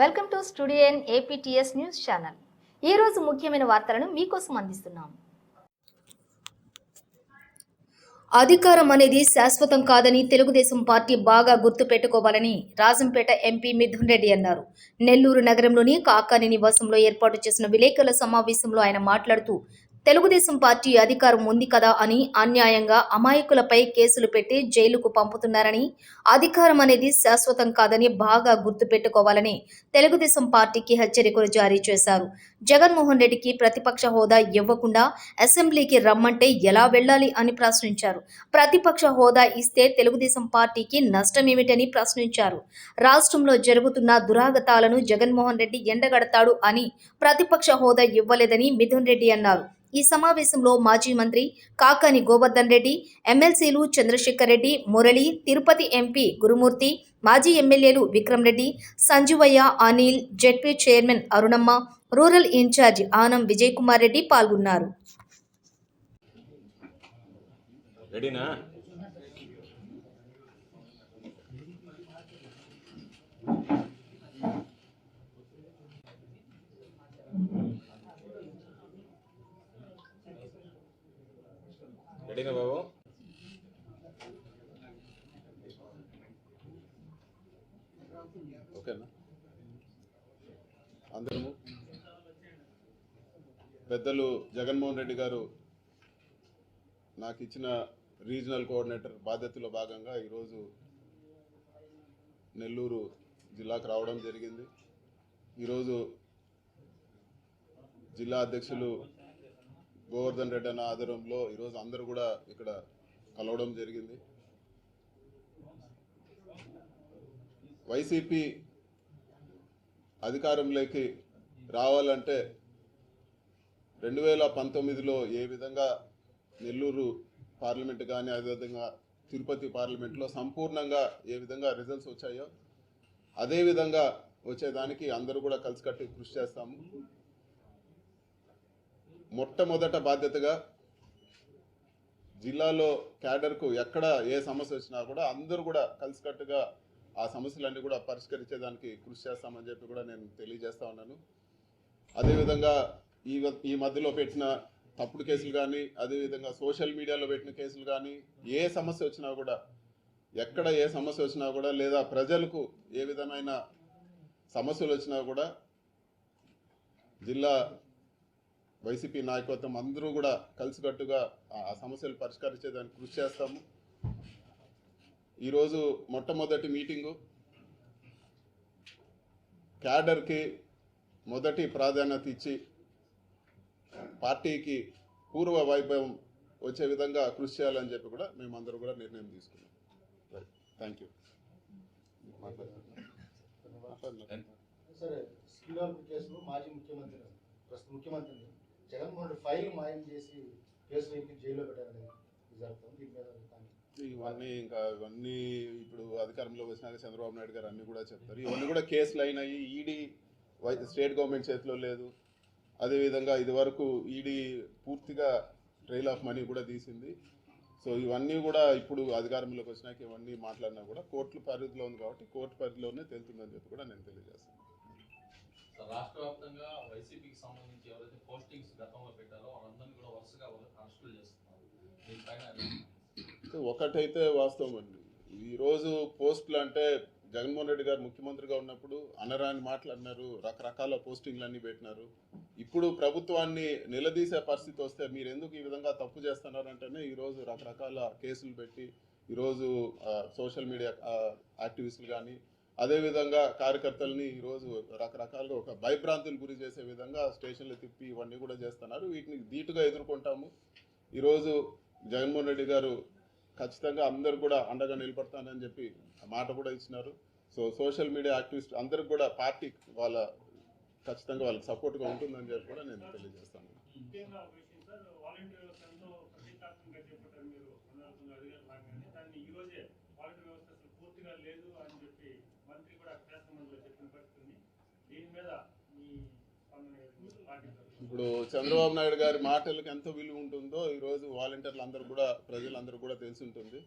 Welcome to studio APTS news channel. ఈ రోజు ముఖ్యమైన వార్తలను మీకోసం అందిస్తున్నాం. అధికారం అనేది శాశ్వతం కాదని తెలుగుదేశం పార్టీ బాగా గుర్తు పెట్టుకోవాలని రాజంపేట ఎంపీ మిథున్ రెడ్డి అన్నారు. నెల్లూరు నగరంలోని కాకాని నివాసంలో ఏర్పాటు చేసిన విలేకరుల సమావేశంలో ఆయన మాట్లాడుతూ తెలుగుదేశం పార్టీ అధికారం ఉంది కదా అని అన్యాయంగా అమాయకులపై కేసులు పెట్టి జైలుకు పంపుతున్నారని అధికారం అనేది శాశ్వతం కాదని బాగా గుర్తుపెట్టుకోవాలని తెలుగుదేశం పార్టీకి హెచ్చరికలు జారీ చేశారు. జగన్మోహన్ రెడ్డికి ప్రతిపక్ష హోదా ఇవ్వకుండా అసెంబ్లీకి రమ్మంటే ఎలా వెళ్ళాలి అని ప్రశ్నించారు. ప్రతిపక్ష హోదా ఇస్తే తెలుగుదేశం పార్టీకి నష్టమేమిటని ప్రశ్నించారు. రాష్ట్రంలో జరుగుతున్న దురాగతాలను జగన్మోహన్ రెడ్డి ఎండగడతాడు అని ప్రతిపక్ష హోదా ఇవ్వలేదని మిథున్ రెడ్డి అన్నారు. ఈ సమావేశంలో మాజీ మంత్రి కాకాని గోవర్ధన్ రెడ్డి ఎమ్మెల్సీలు చంద్రశేఖర్ రెడ్డి మురళి తిరుపతి ఎంపీ గురుమూర్తి మాజీ ఎమ్మెల్యేలు Vikram Reddy Sanjuvayya Anil ZP chairman Arunamma rural incharge Anam Vijay Kumar Reddy పాల్గొన్నారు. రెడీనా బాబు? ఓకేనా? అందరము పెద్దలు జగన్మోహన్ రెడ్డి గారు నాకు ఇచ్చిన రీజనల్ కోఆర్డినేటర్ బాధ్యతలో భాగంగా ఈరోజు నెల్లూరు జిల్లాకు రావడం జరిగింది. ఈరోజు జిల్లా అధ్యక్షులు గోవర్ధన్ రెడ్డి అన్న ఆధ్వర్యంలో ఈరోజు అందరూ కూడా ఇక్కడ కలవడం జరిగింది. వైసీపీ అధికారంలోకి రావాలంటే రెండు వేల పంతొమ్మిదిలో ఏ విధంగా నెల్లూరు పార్లమెంట్ కానీ అదేవిధంగా తిరుపతి పార్లమెంట్లో సంపూర్ణంగా ఏ విధంగా రిజల్ట్స్ వచ్చాయో అదే విధంగా వచ్చేదానికి అందరూ కూడా కలిసికట్టి కృషి చేస్తాము. మొట్టమొదట బాధ్యతగా జిల్లాలో క్యాడర్కు ఎక్కడ ఏ సమస్య వచ్చినా కూడా అందరూ కూడా కలిసికట్టుగా ఆ సమస్యలన్నీ కూడా పరిష్కరించేదానికి కృషి చేస్తామని చెప్పి కూడా నేను తెలియజేస్తా ఉన్నాను. అదేవిధంగా ఈ ఈ మధ్యలో పెట్టిన తప్పుడు కేసులు కానీ అదేవిధంగా సోషల్ మీడియాలో పెట్టిన కేసులు కానీ ఏ సమస్య వచ్చినా కూడా ఎక్కడ ఏ సమస్య వచ్చినా కూడా లేదా ప్రజలకు ఏ విధమైన సమస్యలు వచ్చినా కూడా జిల్లా వైసీపీ నాయకత్వం అందరూ కూడా కలిసికట్టుగా ఆ ఆ సమస్యలు పరిష్కరించేదానికి కృషి చేస్తాము. ఈరోజు మొట్టమొదటి మీటింగు. క్యాడర్కి మొదటి ప్రాధాన్యత ఇచ్చి పార్టీకి పూర్వ వైభవం వచ్చే విధంగా కృషి చేయాలని చెప్పి కూడా మేమందరూ కూడా నిర్ణయం తీసుకున్నాం. Thank you. సరే శ్రీరామ్ కేసులో మాజీ ముఖ్యమంత్రి ప్రస్తుత ముఖ్యమంత్రి జగన్మోహన్ రెడ్డి ఫైల్ మాయం చేసి కేసు జైల్లో పెట్టారని జరుగుతుంది దీని మీద ఇవన్నీ ఇంకా ఇవన్నీ ఇప్పుడు అధికారంలో వచ్చినాక చంద్రబాబు నాయుడు గారు అన్ని కూడా చెప్తారు. ఇవన్నీ కూడా కేసులు అయినాయి. ఈడీ స్టేట్ గవర్నమెంట్ చేతిలో లేదు. అదేవిధంగా ఇది వరకు ఈడీ పూర్తిగా ట్రైల్ ఆఫ్ మనీ కూడా తీసింది. సో ఇవన్నీ కూడా ఇప్పుడు అధికారంలోకి వచ్చినాక ఇవన్నీ మాట్లాడినా కూడా కోర్టుల పరిధిలో ఉంది కాబట్టి కోర్టు పరిధిలోనే తెలుతుందని చెప్పి కూడా నేను తెలియజేస్తాను. రాష్ట్ర వ్యాప్తంగా వైసీపీకి సంబంధించి ఎవరైతే పోస్టింగ్స్ గతంలో పెట్టారో వాళ్ళందరినీ కూడా వరుసగా అరెస్టులు చేస్తున్నారు. దీనిపైన ఒకటైతే వాస్తవం అండి. ఈరోజు పోస్టులు అంటే జగన్మోహన్ రెడ్డి గారు ముఖ్యమంత్రిగా ఉన్నప్పుడు అనరాని మాటలు అన్నారు రకరకాల పోస్టింగ్లు అన్నీ పెట్టినారు. ఇప్పుడు ప్రభుత్వాన్ని నిలదీసే పరిస్థితి వస్తే మీరు ఎందుకు ఈ విధంగా తప్పు చేస్తున్నారంటేనే ఈరోజు రకరకాల కేసులు పెట్టి ఈరోజు సోషల్ మీడియా యాక్టివిస్టులు కానీ అదేవిధంగా కార్యకర్తల్ని ఈరోజు రకరకాలుగా ఒక భయభ్రాంతులు గురి చేసే విధంగా స్టేషన్లు తిప్పి ఇవన్నీ కూడా చేస్తున్నారు. వీటిని ధీటుగా ఎదుర్కొంటాము. ఈరోజు జగన్మోహన్ రెడ్డి గారు ఖచ్చితంగా అందరు కూడా అండగా నిలబడతానని చెప్పి మాట కూడా ఇచ్చినారు. సో సోషల్ మీడియా యాక్టివిస్ట్ అందరికి కూడా పార్టీ వాళ్ళ ఖచ్చితంగా వాళ్ళకి సపోర్ట్గా ఉంటుందని చెప్పి కూడా నేను తెలియజేస్తాను. పూర్తిగా లేదు అని చెప్పి మంత్రి కూడా శాసనమండలిలో చెప్పిన పరిస్థితి దీని మీద మీ స్పందన ఏంటి? పార్టీ తరఫున. ఇప్పుడు చంద్రబాబు నాయుడు గారి మాటలకు ఎంత విలువ ఉంటుందో ఈరోజు వాలంటీర్లు అందరూ కూడా ప్రజలందరూ కూడా తెలిసి ఉంటుంది.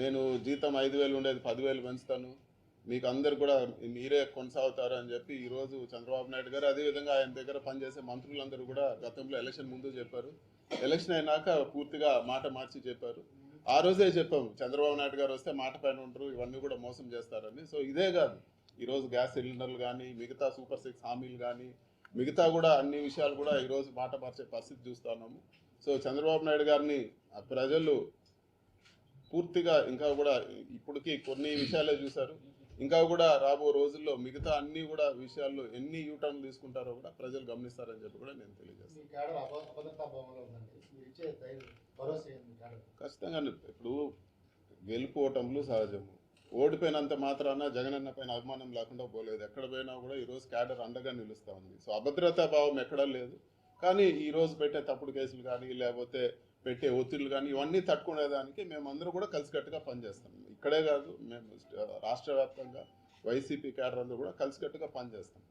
నేను జీతం ఐదు వేలు ఉండేది పదివేలు పెంచుతాను. మీకు అందరు కూడా మీరే కొనసాగుతారు అని చెప్పి ఈరోజు చంద్రబాబు నాయుడు గారు అదేవిధంగా ఆయన దగ్గర పనిచేసే మంత్రులందరూ కూడా గతంలో ఎలక్షన్ ముందు చెప్పారు. ఎలక్షన్ అయినాక పూర్తిగా మాట మార్చి చెప్పారు. ఆ రోజే చెప్పాము చంద్రబాబు నాయుడు గారు వస్తే మాట పైన ఉంటారు ఇవన్నీ కూడా మోసం చేస్తారని. సో ఇదే కాదు ఈరోజు గ్యాస్ సిలిండర్లు కానీ మిగతా సూపర్ సిక్స్ హామీలు కానీ మిగతా కూడా అన్ని విషయాలు కూడా ఈరోజు మాట మార్చే పరిస్థితి చూస్తున్నాము సో చంద్రబాబు నాయుడు గారిని ప్రజలు పూర్తిగా ఇంకా కూడా ఇప్పటికీ కొన్ని విషయాలే చూశారు. ఇంకా కూడా రాబో రోజుల్లో మిగతా అన్ని కూడా విషయాల్లో ఎన్ని యూటర్న్లు తీసుకుంటారో కూడా ప్రజలు గమనిస్తారని చెప్పి కూడా నేను తెలియజేస్తాను. ఖచ్చితంగా ఇప్పుడు గెలుపు ఓటములు సహజము. ఓడిపోయినంత మాత్రాన జగనన్న పైన అభిమానం లేకుండా పోలేదు. ఎక్కడ పోయినా కూడా ఈరోజు క్యాడర్ అండగా నిలుస్తూ ఉంది. సో అభద్రతా భావం ఎక్కడా లేదు. కానీ ఈరోజు పెట్టే తప్పుడు కేసులు కానీ లేకపోతే పెట్టే ఒత్తిళ్ళు కానీ ఇవన్నీ తట్టుకునేదానికి మేమందరూ కూడా కలిసికట్టుగా పనిచేస్తాం. ఇక్కడే కాదు మేము రాష్ట్ర వ్యాప్తంగా వైసీపీ క్యాడర్ అందరూ కూడా కలిసికట్టుగా పనిచేస్తాం.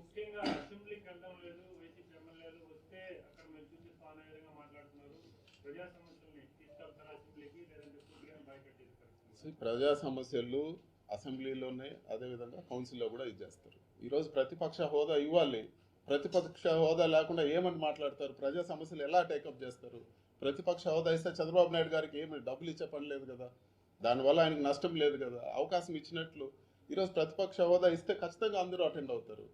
ముఖ్యంగా అసెంబ్లీకి వెళ్ళడం లేదు వైసీపీ ఎమ్మెల్యేలు వస్తే అక్కడ మేము మాట్లాడుతున్నారు. ప్రజా తీసుకెళ్తారు అసెంబ్లీకి లేదంటే పూర్తిగా బయటకు తీసుకెళ్తారు సో ఈ ప్రజా సమస్యలు అసెంబ్లీలోనే అదేవిధంగా కౌన్సిల్లో కూడా ఇచ్చేస్తారు ఈరోజు ప్రతిపక్ష హోదా ఇవ్వాలి. ప్రతిపక్ష హోదా లేకుండా ఏమని మాట్లాడతారు? ప్రజా సమస్యలు ఎలా టేకప్ చేస్తారు? ప్రతిపక్ష హోదా ఇస్తే చంద్రబాబు నాయుడు గారికి ఏమి డబ్బులు ఇచ్చే పని లేదు కదా? దానివల్ల ఆయనకు నష్టం లేదు కదా? అవకాశం ఇచ్చినట్లు ఈరోజు ప్రతిపక్ష హోదా ఇస్తే ఖచ్చితంగా అందరూ అటెండ్ అవుతారు.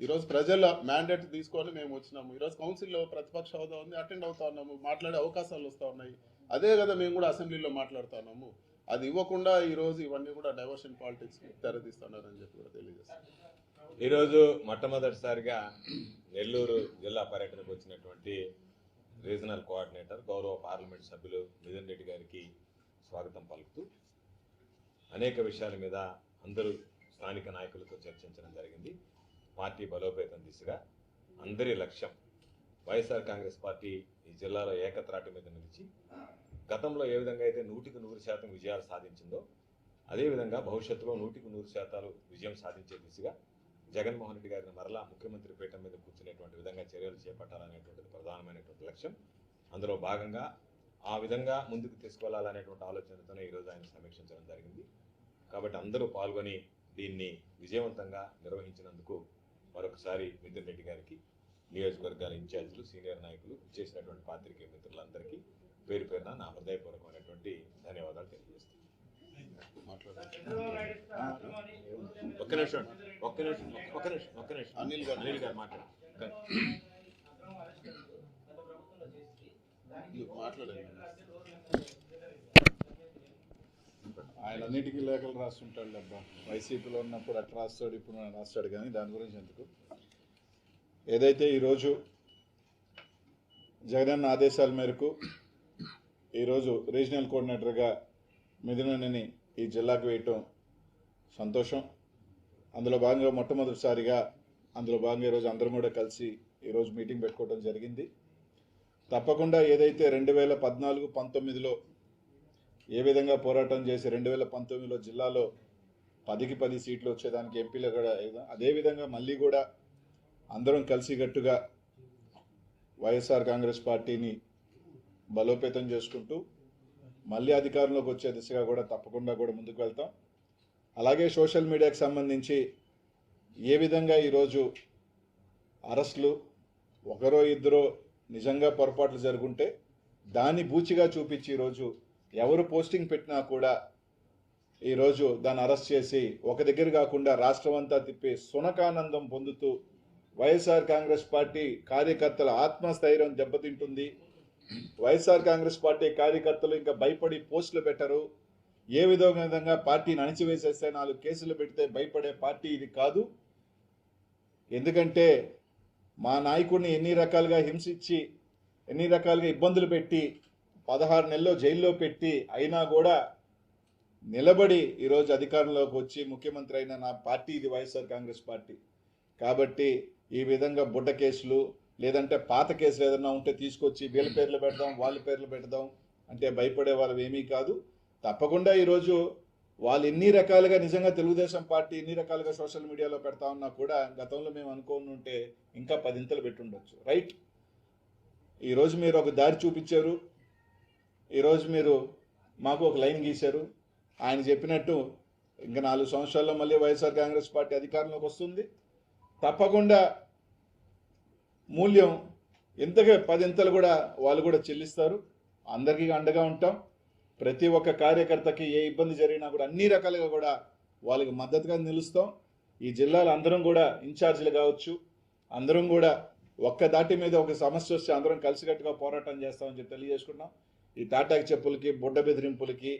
ఈరోజు ప్రజల మ్యాండేట్ తీసుకొని మేము వచ్చినాము. ఈరోజు కౌన్సిల్లో ప్రతిపక్ష హోదా ఉంది అటెండ్ అవుతా ఉన్నాము మాట్లాడే అవకాశాలు వస్తూ ఉన్నాయి. అదే కదా మేము కూడా అసెంబ్లీలో మాట్లాడుతున్నాము అది ఇవ్వకుండా ఈరోజు ఇవన్నీ కూడా డైవర్షన్ పాలిటిక్స్ తెరదీస్తున్నారని చెప్పి కూడా తెలియజేస్తారు ఈరోజు మొట్టమొదటిసారిగా నెల్లూరు జిల్లా పర్యటనకు వచ్చినటువంటి రీజనల్ కోఆర్డినేటర్ గౌరవ పార్లమెంట్ సభ్యులు మిథున్ రెడ్డి గారికి స్వాగతం పలుకుతూ అనేక విషయాల మీద అందరూ స్థానిక నాయకులతో చర్చించడం జరిగింది. పార్టీ బలోపేతం దిశగా అందరి లక్ష్యం వైఎస్ఆర్ కాంగ్రెస్ పార్టీ ఈ జిల్లాలో ఏకత్రాటి మీద నిలిచి గతంలో ఏ విధంగా అయితే నూటికి నూరు శాతం విజయాలు సాధించిందో అదేవిధంగా భవిష్యత్తులో నూటికి నూరు శాతాలు విజయం సాధించే దిశగా జగన్మోహన్ రెడ్డి గారిని మరలా ముఖ్యమంత్రి పీఠం మీద కూర్చునేటువంటి విధంగా చర్యలు చేపట్టాలనేటువంటిది ప్రధానమైనటువంటి లక్ష్యం. అందులో భాగంగా ఆ విధంగా ముందుకు తీసుకెళ్ళాలనేటువంటి ఆలోచనతోనే ఈరోజు ఆయన సమీక్షించడం జరిగింది. కాబట్టి అందరూ పాల్గొని దీన్ని విజయవంతంగా నిర్వహించినందుకు మరొకసారి మిథున్ రెడ్డి గారికి నియోజకవర్గాల ఇన్ఛార్జీలు సీనియర్ నాయకులు చేసినటువంటి పాత్రికేయ మిత్రులందరికీ పేరు పేరున నా హృదయపూర్వకమైనటువంటి ధన్యవాదాలు తెలియజేస్తాను ఒక్క నిమిషం ఒక్క నిమిషం ఒక్క నిమిషం ఒక్క నిమిషం. అనిల్ గారు. అనిల్ గారు మాట్లాడు. మాట్లాడండి. ఆయన అన్నిటికీ లేఖలు రాస్తుంటాడు అబ్బా. వైసీపీలో ఉన్నప్పుడు అట్లా రాస్తాడు ఇప్పుడు రాస్తాడు కానీ దాని గురించి ఎందుకు? ఏదైతే ఈరోజు జగనన్న ఆదేశాల మేరకు ఈరోజు రీజనల్ కోఆర్డినేటర్గా మిథునని ఈ జిల్లాకు వేయటం సంతోషం. అందులో భాగంగా మొట్టమొదటిసారిగా అందులో భాగంగా ఈరోజు అందరం కూడా కలిసి ఈరోజు మీటింగ్ పెట్టుకోవడం జరిగింది. తప్పకుండా ఏదైతే రెండు వేల పద్నాలుగు పంతొమ్మిదిలో ఏ విధంగా పోరాటం చేసి రెండు వేల పంతొమ్మిదిలో జిల్లాలో పదికి పది సీట్లు వచ్చేదానికి ఎంపీలు కూడా అదేవిధంగా మళ్ళీ కూడా అందరం కలిసికట్టుగా వైఎస్ఆర్ కాంగ్రెస్ పార్టీని బలోపేతం చేసుకుంటూ మళ్ళీ అధికారంలోకి వచ్చే దిశగా కూడా తప్పకుండా కూడా ముందుకు వెళ్తాం. అలాగే సోషల్ మీడియాకి సంబంధించి ఏ విధంగా ఈరోజు అరెస్టులు ఒకరో ఇద్దరో నిజంగా పొరపాట్లు జరుగుంటే దాన్ని బూచిగా చూపించి ఈరోజు ఎవరు పోస్టింగ్ పెట్టినా కూడా ఈరోజు దాన్ని అరెస్ట్ చేసి ఒక దగ్గర కాకుండా రాష్ట్రం అంతా తిప్పి సునకానందం పొందుతూ వైఎస్ఆర్ కాంగ్రెస్ పార్టీ కార్యకర్తల ఆత్మస్థైర్యం దెబ్బతింటుంది. వైఎస్ఆర్ కాంగ్రెస్ పార్టీ కార్యకర్తలు ఇంకా భయపడి పోస్టులు పెట్టరు. ఏ విధంగా విధంగా పార్టీని అణిచివేసేస్తే నాలుగు కేసులు పెడితే భయపడే పార్టీ ఇది కాదు. ఎందుకంటే మా నాయకుడిని ఎన్ని రకాలుగా హింసించి ఎన్ని రకాలుగా ఇబ్బందులు పెట్టి పదహారు నెలల్లో జైల్లో పెట్టి అయినా కూడా నిలబడి ఈరోజు అధికారంలోకి వచ్చి ముఖ్యమంత్రి అయిన నా పార్టీ ఇది వైఎస్ఆర్ కాంగ్రెస్ పార్టీ. కాబట్టి ఈ విధంగా బుడ్డ కేసులు లేదంటే పాత కేసులు ఏదైనా ఉంటే తీసుకొచ్చి వీళ్ళ పేర్లు పెడదాం వాళ్ళ పేర్లు పెడదాం అంటే భయపడే వాళ్ళు ఏమీ కాదు. తప్పకుండా ఈరోజు వాళ్ళు ఎన్ని రకాలుగా నిజంగా తెలుగుదేశం పార్టీ ఎన్ని రకాలుగా సోషల్ మీడియాలో పెడతా ఉన్నా కూడా గతంలో మేము అనుకోని ఉంటే ఇంకా పదింతలు పెట్టుండొచ్చు. రైట్? ఈరోజు మీరు ఒక దారి చూపించారు. ఈరోజు మీరు మాకు ఒక లైన్ గీశారు. ఆయన చెప్పినట్టు ఇంకా నాలుగు సంవత్సరాల్లో మళ్ళీ వైఎస్ఆర్ కాంగ్రెస్ పార్టీ అధికారంలోకి వస్తుంది. తప్పకుండా మూల్యం ఇంతగా పదింతలు కూడా వాళ్ళు కూడా చెల్లిస్తారు. అందరికీ అండగా ఉంటాం. ప్రతి ఒక్క కార్యకర్తకి ఏ ఇబ్బంది జరిగినా కూడా అన్ని రకాలుగా కూడా వాళ్ళకి మద్దతుగా నిలుస్తాం. ఈ జిల్లాలో అందరం కూడా ఇన్ఛార్జీలు కావచ్చు అందరం కూడా ఒక్క దాటి మీద ఒక సమస్య వస్తే అందరం కలిసికట్టుగా పోరాటం చేస్తామని చెప్పి తెలియజేసుకున్నాం ఈ తాటాకి చెప్పులకి బుడ్డ బెదిరింపులకి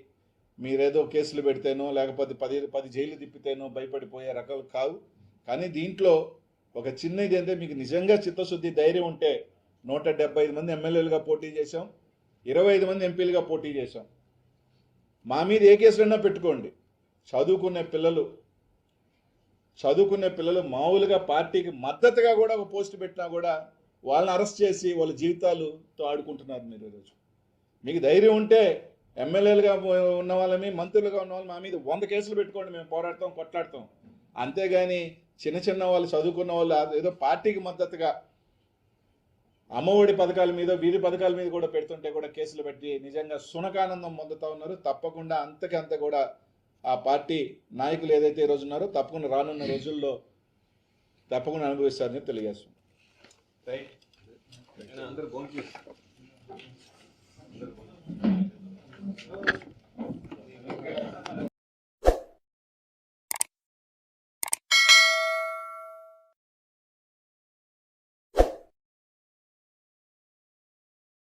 మీరేదో కేసులు పెడితేనో లేకపోతే పది పది జైలు తిప్పితేనో భయపడిపోయే రకాలు కావు. కానీ దీంట్లో ఒక చిన్న ఇది అంటే మీకు నిజంగా చిత్తశుద్ధి ధైర్యం ఉంటే నూట డెబ్బై ఐదు మంది ఎమ్మెల్యేలుగా పోటీ చేశాం ఇరవై ఐదు మంది ఎంపీలుగా పోటీ చేశాం. మా మీద ఏ కేసులైనా పెట్టుకోండి. చదువుకునే పిల్లలు చదువుకునే పిల్లలు మామూలుగా పార్టీకి మద్దతుగా కూడా ఒక పోస్ట్ పెట్టినా కూడా వాళ్ళని అరెస్ట్ చేసి వాళ్ళ జీవితాలతో ఆడుకుంటున్నారు మీరు ఈరోజు. మీకు ధైర్యం ఉంటే ఎమ్మెల్యేలుగా ఉన్న వాళ్ళని మంత్రులుగా ఉన్న వాళ్ళు మా మీద వంద కేసులు పెట్టుకోండి మేము పోరాడతాం కొట్లాడతాం. అంతేగాని చిన్న చిన్న వాళ్ళు చదువుకున్న వాళ్ళు ఏదో పార్టీకి మద్దతుగా అమ్మఒడి పథకాల మీద వీరి పథకాల మీద కూడా పెడుతుంటే కూడా కేసులు పెట్టి నిజంగా సునకానందం పొందుతా ఉన్నారు. తప్పకుండా అంతకంత కూడా ఆ పార్టీ నాయకులు ఏదైతే ఈ రోజు ఉన్నారో తప్పకుండా రానున్న రోజుల్లో తప్పకుండా అనుభవిస్తారని తెలియజేస్తున్నాం. రైట్